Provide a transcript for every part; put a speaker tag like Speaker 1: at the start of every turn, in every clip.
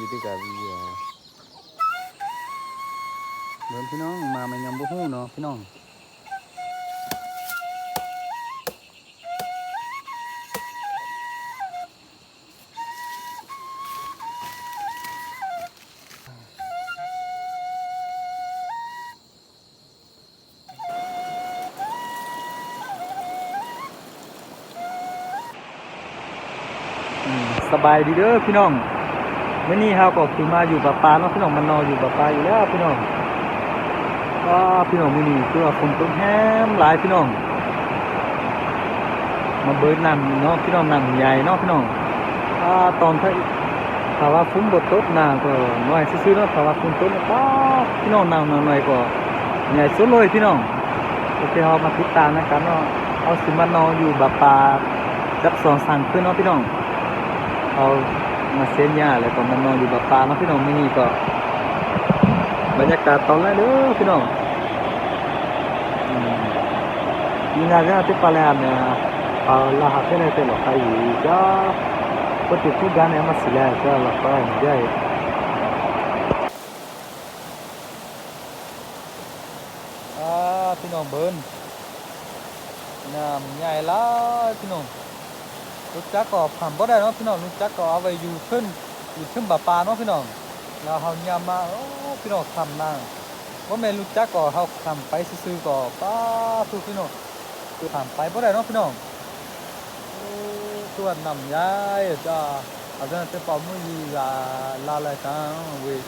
Speaker 1: กี่ที่กับวิยาเดินพี่น้องมาไม่ยำบุหูเนาะพี่น้องอืมสบายดีเด้อพี่น้อง มื่อนี้เฮาก็คือมาอยู่กับปลาเนาะพี่น้องมันนอนอยู่กับปลาอยู่แล้วพี่น้องก็พี่น้องมื้อนี้คือว่าฝนตกแฮมหลายพี่น้อง มาเบิดนำเนาะพี่น้องนำใหญ่เนาะพี่น้องอ่าตอนถ้าถ้าว่าฝนบ่ตกน้ำก็น้อยซื่อๆเนาะถ้าว่าฝนตกก็พี่น้องน้ำน้อยก็ใหญ่สุดเลยพี่น้องโอเคเฮามาติดตามนะครับเนาะเอาสิมานอนอยู่กับปลาจักสองสามคืนเนาะพี่น้องเอา มาเส้นหญ้าแล้วก็มานอนอยู่กับปลาเนาพี่น้องไมื้อนี้ก็ บรรยากาศตอนแรกเด้อพี่น้องมีงานก็ที่ปลาแลมเนี่ยเอาละหักให้ในเตลอใครอยู่จ้าปฏิทุกการเนี่ยมาสิแล้วจ้าละก็ได้ใหญ่อ่าพี่น้องเบิ้นน้ำใหญ่หลายพี่น้อง ลูกจักก็ผ่านบ่ได้เนาะพี่น้องลูกจักก็เอาไว้อยู่ขึ้นอยู่ขึ้นบาปลาเนาะพี่น้องแล้วเฮายามมาโอ้พี่น้องทำนางว่าแม่ลูกจักก็เฮาทำไปซื่อๆก็ป้าทุกพี่น้องคือผ่านไปบ่ได้เนาะพี่น้องตัวนำยายจ้าอาจารย์จะปอมือยีลาลาละตังเวย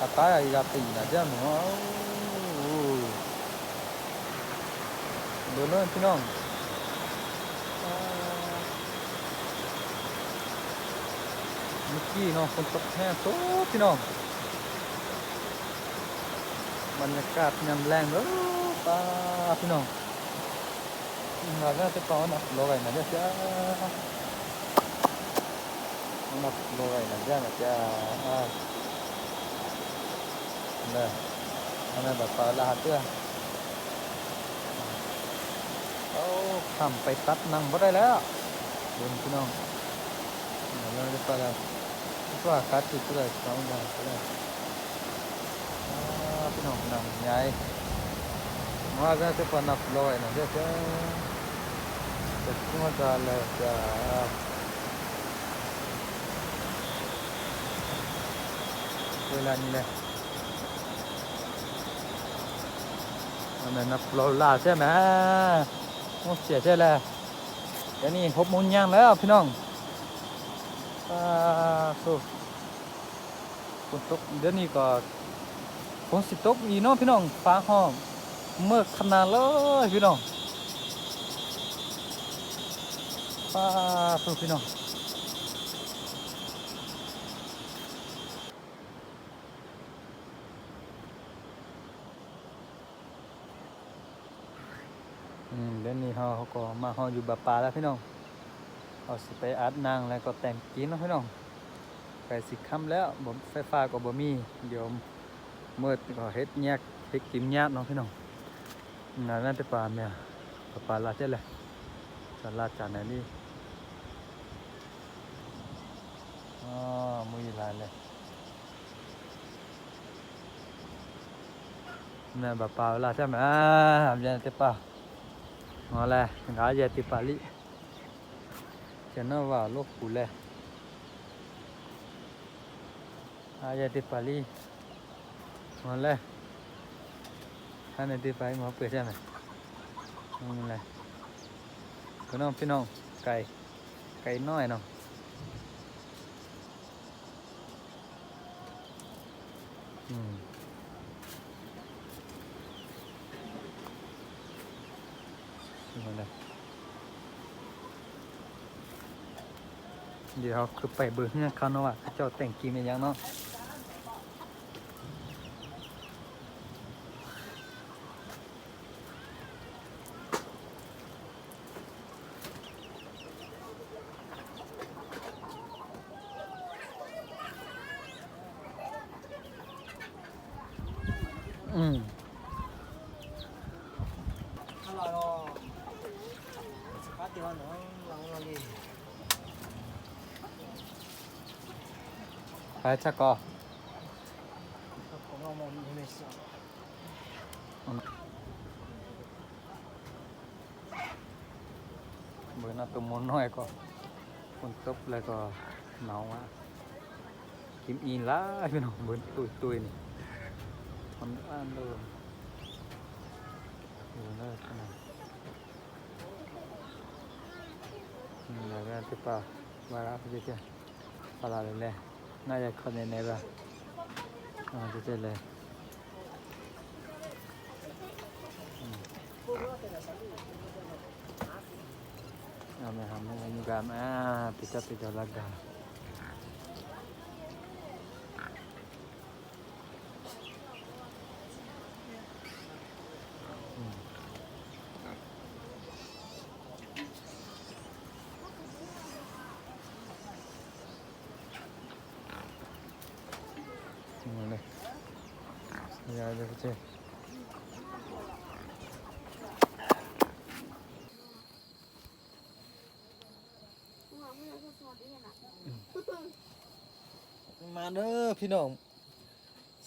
Speaker 1: อาตายอีกาตีนะจ้าเนาะโอ้เบิ่นพี่น้องอ่า เมื่อกี้เนาะฝนตกแห้งโตพี่น้องบรรยากาศยามแรงเด้อป้าพี่น้องเราก็จะต่อนะโลไว้นะเด้อจ้านับโลไว้นะจ้านะจ้าอ่าเด้ออันนั้นแบบปลาลาเตื้อเอาทำไปตัดนั่งบ่ได้แล้วเดินพี่น้องเราจะไปแล้ว ก็อากาศติดก็เลยสองอย่างก็ได้พี่น้องนำใหญ่มาก็จะปนับลอยนะเจ้าจ้าจะขึ้นมาจะเลยจ้าเวลานี้เลยมันนับเราลาใช่ไหมโอ้เสียใช่แล้วเดี๋ยวนี้หกโมงยังแล้วพี่น้อง โซ่ฝนตกเดี๋ยวนี้ก็ฝนสิตกอีกเนาะพี่น้องฟ้าห้องเมื่อขนาดเลยพี่น้องฟ้าโซ่พี่น้องอืมเดี๋ยวนี้เราก็มาห้องอยู่แบาปลาแล้วพี่น้อง เอาสิไปอัดนางแล้วก็แต่งกินเนาะพี่น้องไก่สิค่ำแล้วบ่ไฟฟ้าก็บ่มีเดี๋ยวมืดก็เฮ็ดแยกเฮ็ดกินยากเนาะพี่น้องงานนั้นแต่ปลาเนี่ยปลาปลาลาเจ้เลยสาลาจานไหนนี่อ๋อมือลายเลยนี่ยปลาปลาลาใช่ไหมอ่าทำยังแต่ปลาเอาเลยงาเยติปลาลิ cho nó vào lúc củ lè à giờ thì phải đi. Ngon lè anh này thì phải mở cửa xem này. Ngon lè có nó phi nông cày. Cày nói nào. Ừ. ngon này เดี๋ยวคือไปเบอร์เฮือนเขาเนาะว่าเขาเจ้าแต่งกินเป็นยังเนาะ
Speaker 2: はい、チャコ。
Speaker 1: bữa nào tôi muốn nói có con tóc lại có máu á kiếm in lá cái nó muốn tôi tôi này còn ăn đâu rồi nó thế này mình là cái tiếp vào và ra cái gì kia và là lên đây น่าจะคนในนบ้างอ๋อจะเจอ
Speaker 2: เลยเอาไหม
Speaker 1: ครับไม่มีการอ่าปิดจับปิดจับลักกา ยายเลยมาเด้อพี่
Speaker 2: น้อง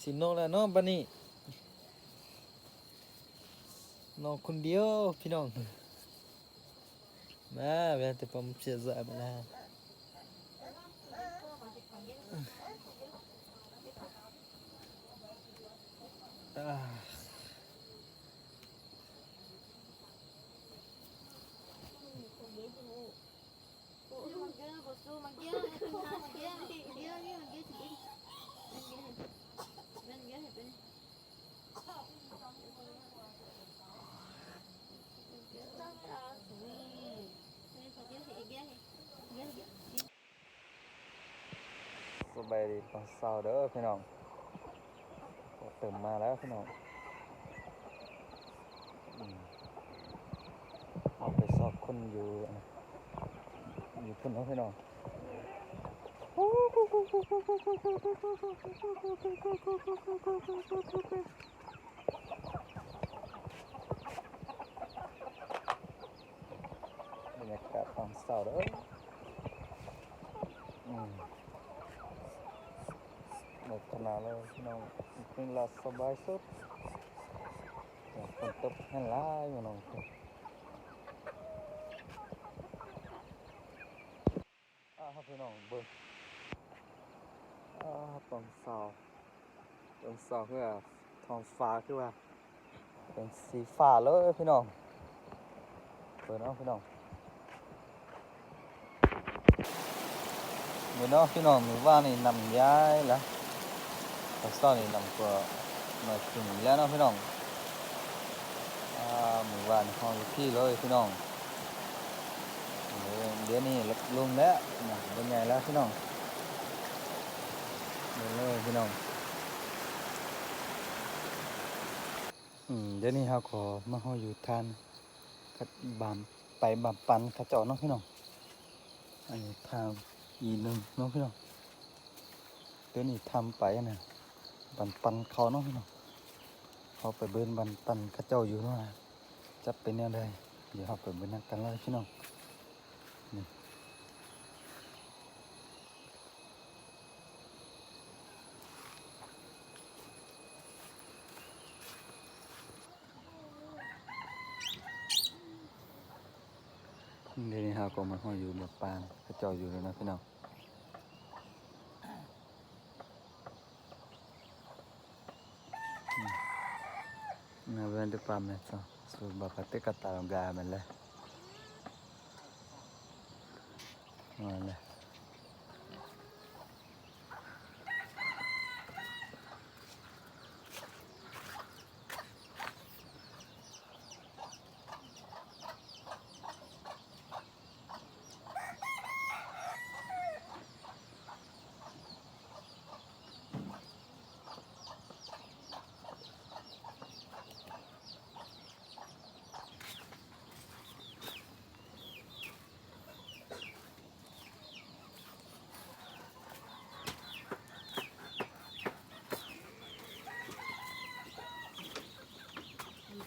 Speaker 2: สิน
Speaker 1: นกแล้วเนาะบันนี่น้อง
Speaker 2: คนเดียวพี่น้องมาเวลาแต่ผมเสียใจไปแล้ว อ่า
Speaker 1: สบายดีต ตื่นมาแล้วพี่น้องเอาไปสอบคนอยู่ อยู่คนเนาะพี่น้องบรรยากาศตอนเช้าเด้ออืมหมดขนาดเลยพี่น้อง เป็นหลับสบายสุดอยากฝนตกให้ร้ายพี่น้องอ่าครับพี่น้องเบิ้งอ่าตอนเสาร์ตอนเสาร์คือว่าท้องฟ้าคือว่า เป็นสีฟ้าเลยพี่น้องเปิดเนาะพี่น้องเดี๋ยวเนาะพี่น้องหนูว่านี่นำย้ายและ ตอนเช้านี่นำก็มาถึงแล้วเนาะพี่น้องหมู่บ้านห้องอยู่ที่เลยพี่น้องเดี๋ยวนี้ลงแล้วเป็นไงแล้วพี่น้องเดี๋ยวเลยพี่น้องอืมเดี๋ยวนี้เราขอมาห้องอยู่ทานกับบามไปบามปันกระจาะเนาะพี่น้องอันนี้ทางอีนึงเนาะพี่น้องเดี๋ยวนี้ทำไปนะ บันปันเขาเนาะพี่น้องเขาไปเบิ้นบันปันข้าเจ้าอยู่เนาะจะเป็นแนวใดเดี๋ยวเขาไปเบิ้นนักกันเลยพี่น้องนี่เดี๋ยวนี้เขาก็มาห้อยอยู่แบบปางเข้าเจ้าอยู่แล้วนะพี่น้อง Nga będę pamięć, co? Służba patyka tam gałem, le. No, le.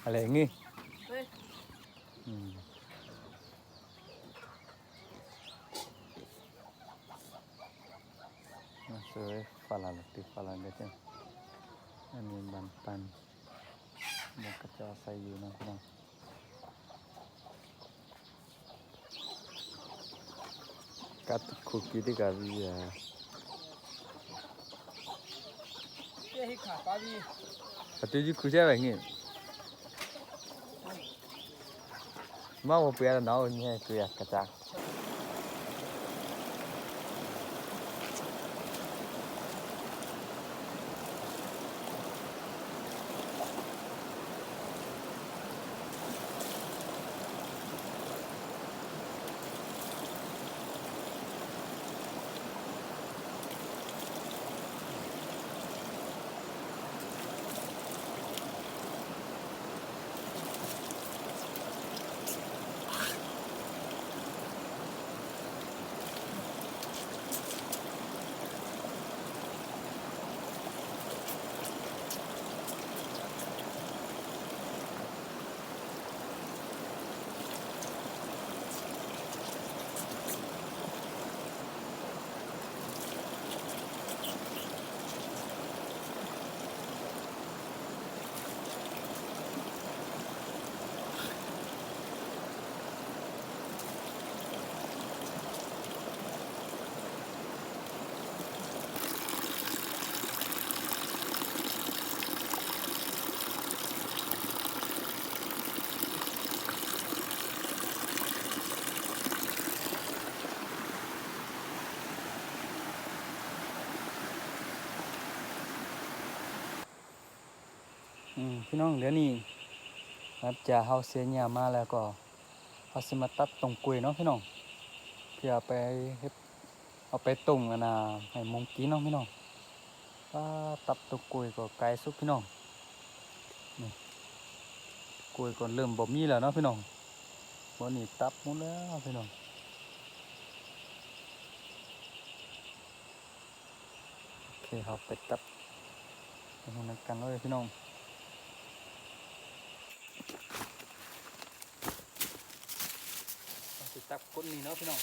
Speaker 1: อะไรงี้
Speaker 2: เฮ้ย
Speaker 1: อืมมาสวย di falan dia tu. Ini ban pan. Mau kerja saya nak nak. Kat cookie di kali ya.
Speaker 2: เจ๊ให้ขาป้าพี่
Speaker 1: 嘛，我不要了，那我 yang 可咋 พี่น้องเดี๋ยวนี้ครับจะเฮาเสียหญ้ามาแล้วก็เฮาสิมาตัดตรงกล้ยเนาะพี่น้องเพื่อไปเฮ็ดเอาไปต้มกันนะให้มงกินเนาะพี่น้องว่าตัดตรงกล้ยก็ไกลสุดพี่น้องนี่กล้ยก็เริ่มบ่มีแล้วเนาะพี่น้องบ่นี่ตับหมดแล้วพี่น้องโอเคครับไปตับไปทางนั้นกันเลยพี่น้อง สิตับก้นนี่เนาะพี่น้อง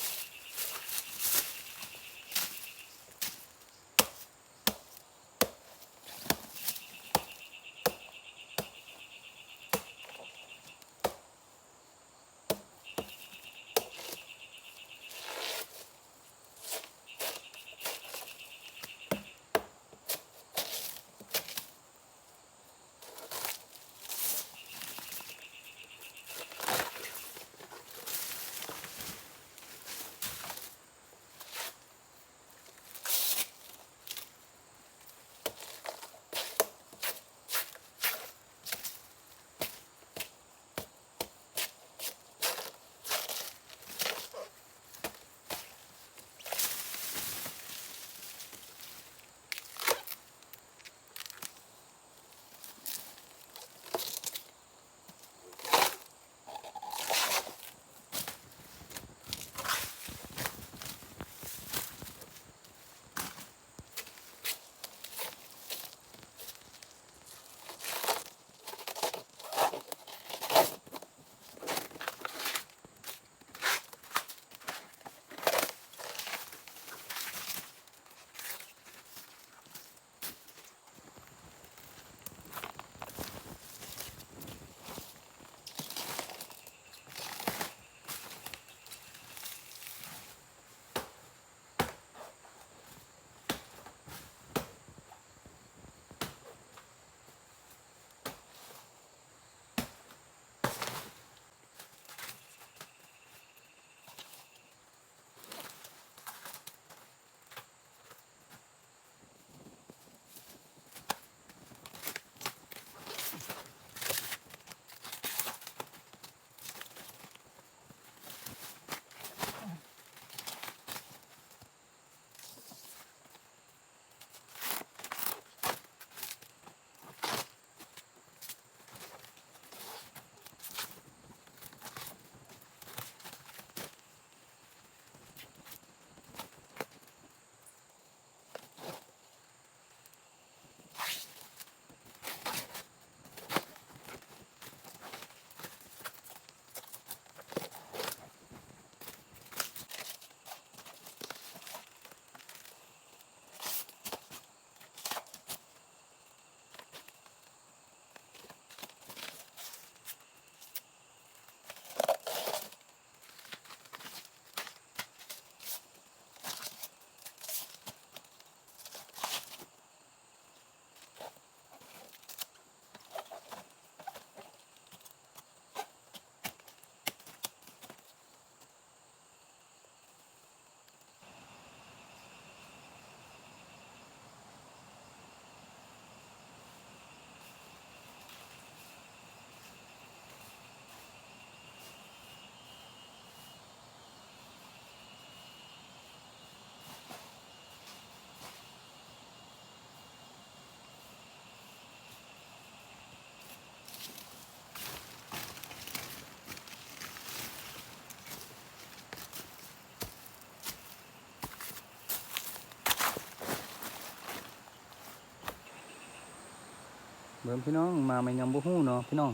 Speaker 1: เบิ่งพี่น้องมาไม่ยอมบ่ฮู้เนาะพี่น้อง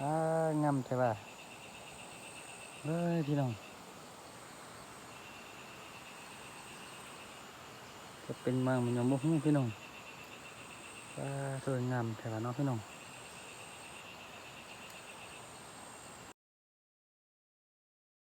Speaker 1: อ่างามแท้ว่าเฮ้ยพี่น้องจะเป็นมาไม่ยอมบ่ฮู้พี่น้องอ่าสวยงามแท้ว่าเนาะพี่น้อง